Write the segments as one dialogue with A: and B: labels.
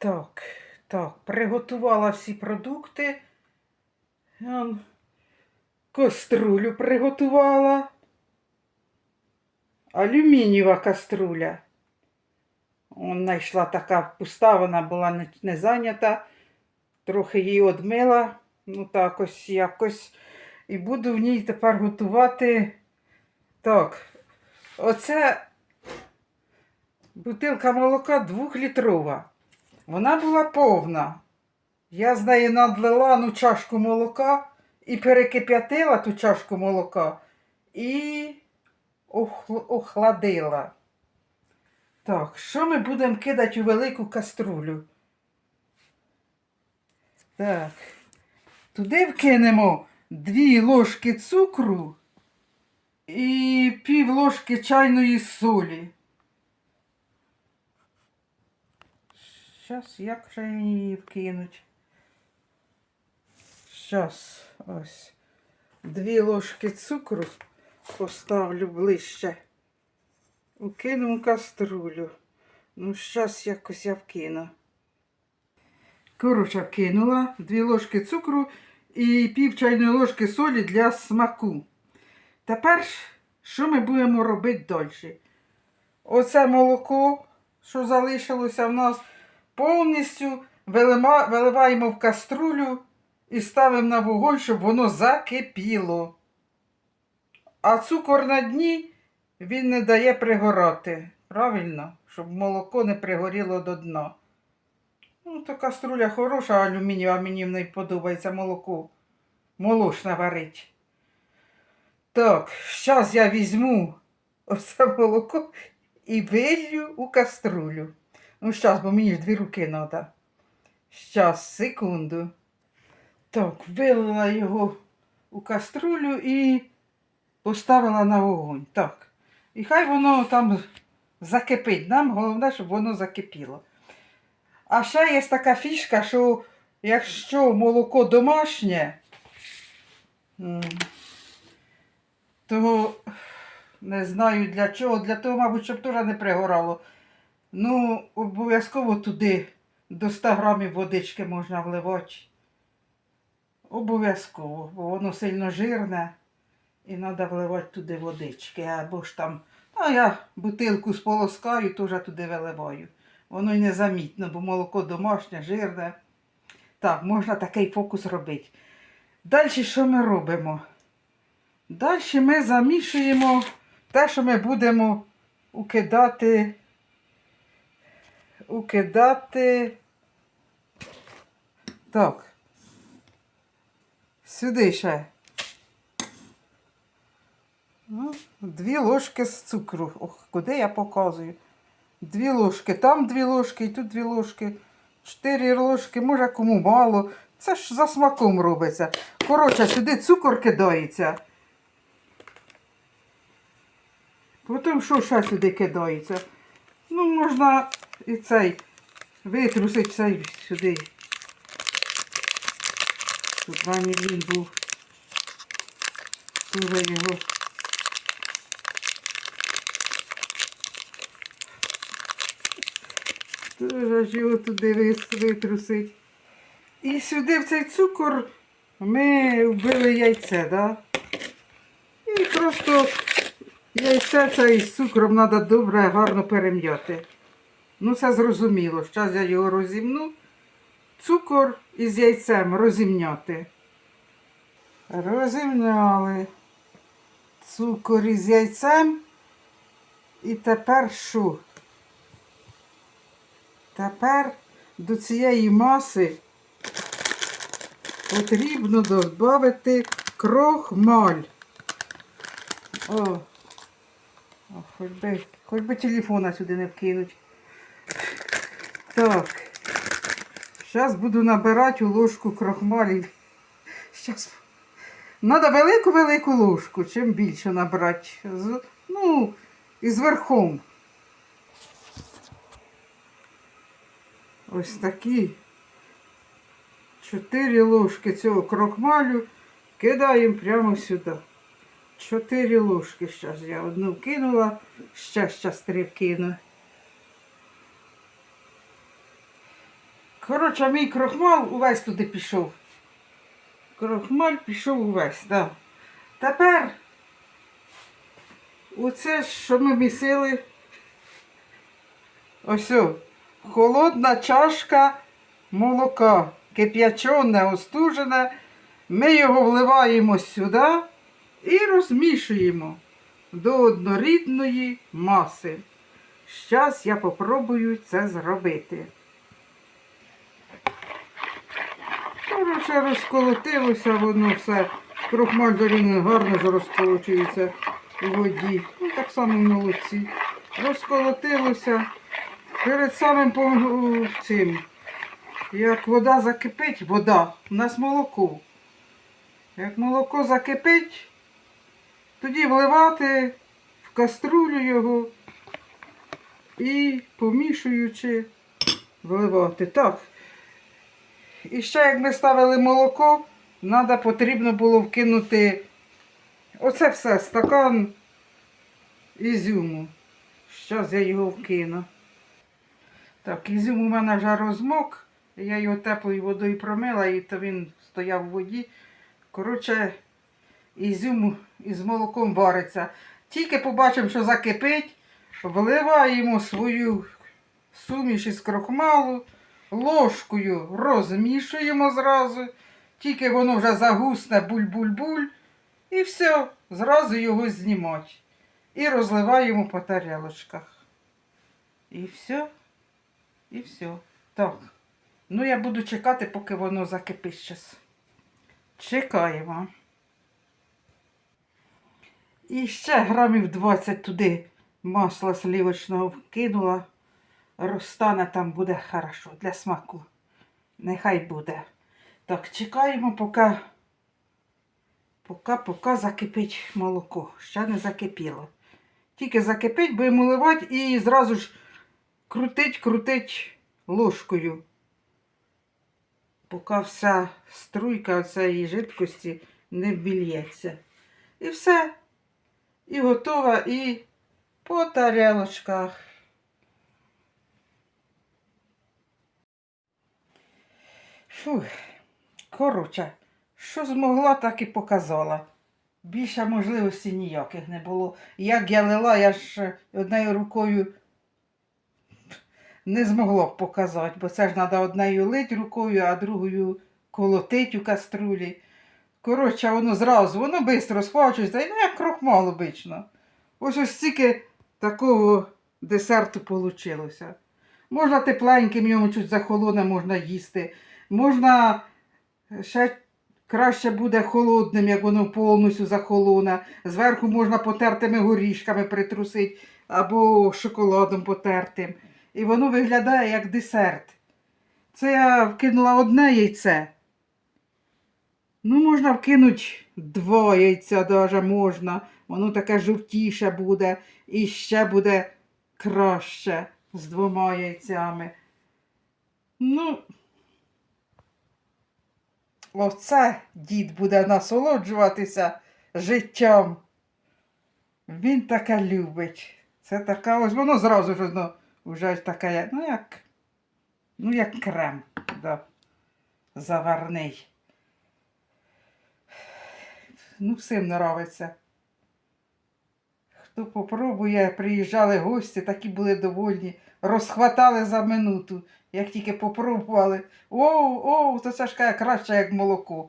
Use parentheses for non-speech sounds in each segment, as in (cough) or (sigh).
A: Так, так, приготувала всі продукти. Ем, Каструлю приготувала. Алюмінієва каструля. Он знайшла така пуста, вона була не, не зайнята. Трохи її одмила. Ну так ось якось. І буду в ній тепер готувати. Так, оце бутилка молока двохлітрова. Вона була повна. Я з неї надлила ну, чашку молока і перекип'ятила ту чашку молока і охладила. Так, що ми будемо кидати у велику каструлю? Так. Туди вкинемо дві ложки цукру і пів ложки чайної солі. Щас, як же її вкинуть? Щас, ось. Дві ложки цукру поставлю ближче. Укину в каструлю. Ну, щас якось я вкину. Коротше, вкинула дві ложки цукру і пів чайної ложки солі для смаку. Тепер що ми будемо робити далі? Оце молоко, що залишилося в нас, повністю виливаємо в каструлю і ставимо на вогонь, щоб воно закипіло. А цукор на дні він не дає пригорати. Правильно? Щоб молоко не пригоріло до дна. Ну, то каструля хороша, алюмінієва, мені в неї подобається молоко. Молочне варить. Так, зараз я візьму оце молоко і вилью у каструлю. Ну, зараз, бо мені ж дві руки треба. Щас, секунду. Так, вилила його у каструлю і поставила на вогонь. Так. І хай воно там закипить. Нам головне, щоб воно закипіло. А ще є така фішка, що якщо молоко домашнє, то не знаю для чого, для того, мабуть, щоб теж не пригорало. Ну, обов'язково туди до 100 грамів водички можна вливати. Обов'язково, бо воно сильно жирне і треба вливати туди водички. Або ж там, а я бутилку сполоскаю, теж туди виливаю. Воно й незамітно, бо молоко домашнє, жирне. Так, можна такий фокус робити. Далі що ми робимо? Далі ми замішуємо те, що ми будемо укидати. Укидати. Так. Сюди ще. Ну, Дві ложки з цукру. Ох, куди я показую? Дві ложки, там дві ложки і тут дві ложки. Чотири ложки, може кому мало. Це ж за смаком робиться. Коротше, сюди цукор кидається. Потім що ще сюди кидається? Ну, можна і цей витрусити цей сюди. Тут ванілін був. Дуже його. Дуже його туди витрусить. І сюди в цей цукор ми вбили яйце, да? І просто яйце це із цукром треба добре, гарно перем'яти. Ну, це зрозуміло. Зараз я його розімну. Цукор із яйцем розімняти. Розімняли цукор із яйцем. І тепер що? Тепер до цієї маси потрібно додати крохмаль. О, Хоч, би, хоч би телефона сюди не вкинуть. Так. Зараз буду набирати у ложку крохмалів. Зараз. Треба велику-велику ложку, чим більше набрати. З- Ну, і з верхом. Ось такі. Чотири ложки цього крохмалю кидаємо прямо сюди. Чотири ложки зараз я одну вкинула, ще зараз три вкину. Коротше, мій крохмал увесь туди пішов. Крохмаль пішов увесь, так. Тепер оце, що ми місили. Ось, холодна чашка молока, кип'ячене, остужене. Ми його вливаємо сюди і розмішуємо до однорідної маси. Зараз я попробую це зробити. Коротше, розколотилося воно все. Крохмаль дорівнює гарно розколочується у воді. Ну, так само в молоці. Розколотилося. Перед самим цим, як вода закипить, вода, у нас молоко. Як молоко закипить, тоді вливати в каструлю його і помішуючи вливати. Так. І ще як ми ставили молоко, треба потрібно було вкинути оце все, стакан ізюму. Зараз я його вкину. Так, ізюм у мене вже розмок. Я його теплою водою промила, і то він стояв у воді. Коротше, ізюм із молоком вариться. Тільки побачимо, що закипить, вливаємо свою суміш із крохмалу, ложкою розмішуємо зразу, тільки воно вже загусне буль-буль-буль, і все, зразу його знімати. І розливаємо по тарелочках. І все. І все. Так. Ну, я буду чекати, поки воно закипить щас. Чекаємо. І ще грамів 20 туди масла сливочного вкинула. Розтане там буде хорошо для смаку. Нехай буде. Так, чекаємо, поки, поки, поки закипить молоко. Ще не закипіло. Тільки закипить, будемо ливати і зразу ж крутить, крутить ложкою. Поки вся струйка цієї жидкості не вбільється. І все. І готова, і по тарелочках. Фух, коротше, що змогла, так і показала. Більше можливостей ніяких не було. Як я лила, я ж однією рукою не змогла б показати, бо це ж треба однією лить рукою, а другою колотить у каструлі. Коротше, воно зразу, воно швидко схвачується, ну як крохмал обично. Ось ось стільки такого десерту вийшло. Можна тепленьким йому чуть захолоне можна їсти. Можна ще краще буде холодним, як воно повністю захолоне. Зверху можна потертими горішками притрусити або шоколадом потертим. І воно виглядає як десерт. Це я вкинула одне яйце. Ну, можна вкинути два яйця, даже можна. Воно таке жовтіше буде і ще буде краще з двома яйцями. Ну, оце дід буде насолоджуватися життям. Він таке любить. Це така ось воно зразу ж воно вже таке, ну як, ну як крем, да, заварний. Ну, всім нравиться. Хто попробує, приїжджали гості, такі були довольні, розхватали за минуту, як тільки попробували. О, о, то це ж каже, краще, як молоко.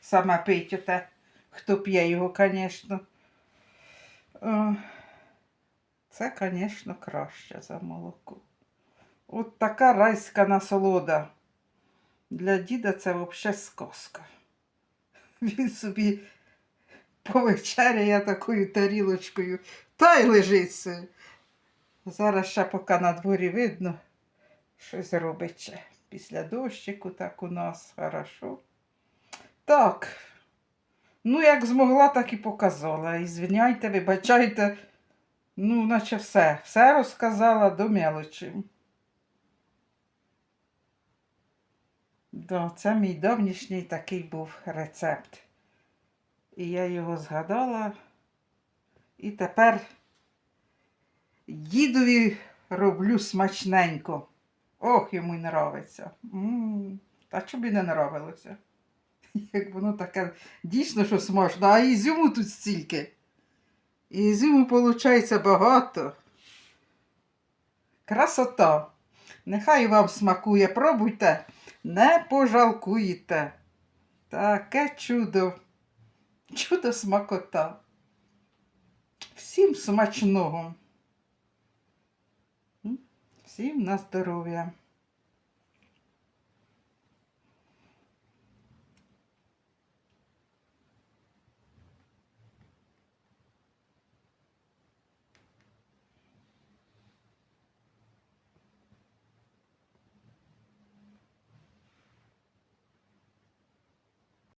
A: Саме пить оте, хто п'є його, звісно. Це, звісно, краще за молоко. От така райська насолода. Для діда це взагалі сказка. Він собі повечеряє такою тарілочкою та й лежить. Зараз ще поки на дворі видно, щось робить ще. Після дощику так у нас хорошо. Так. Ну, як змогла, так і показала. І звиняйте, вибачайте. Ну, наче все. Все розказала до мелочі. Да, це мій давнішній такий був рецепт. І я його згадала. І тепер дідові роблю смачненько. Ох, йому й нравиться. Та чому і не нравилося? (laughs) Як воно таке дійсно, що смачно, а ізюму тут стільки. І ізюму, виходить, багато. Красота. Нехай вам смакує, пробуйте, не пожалкуєте. Таке чудо. Чудо смакота. Всім смачного. Всім на здоров'я.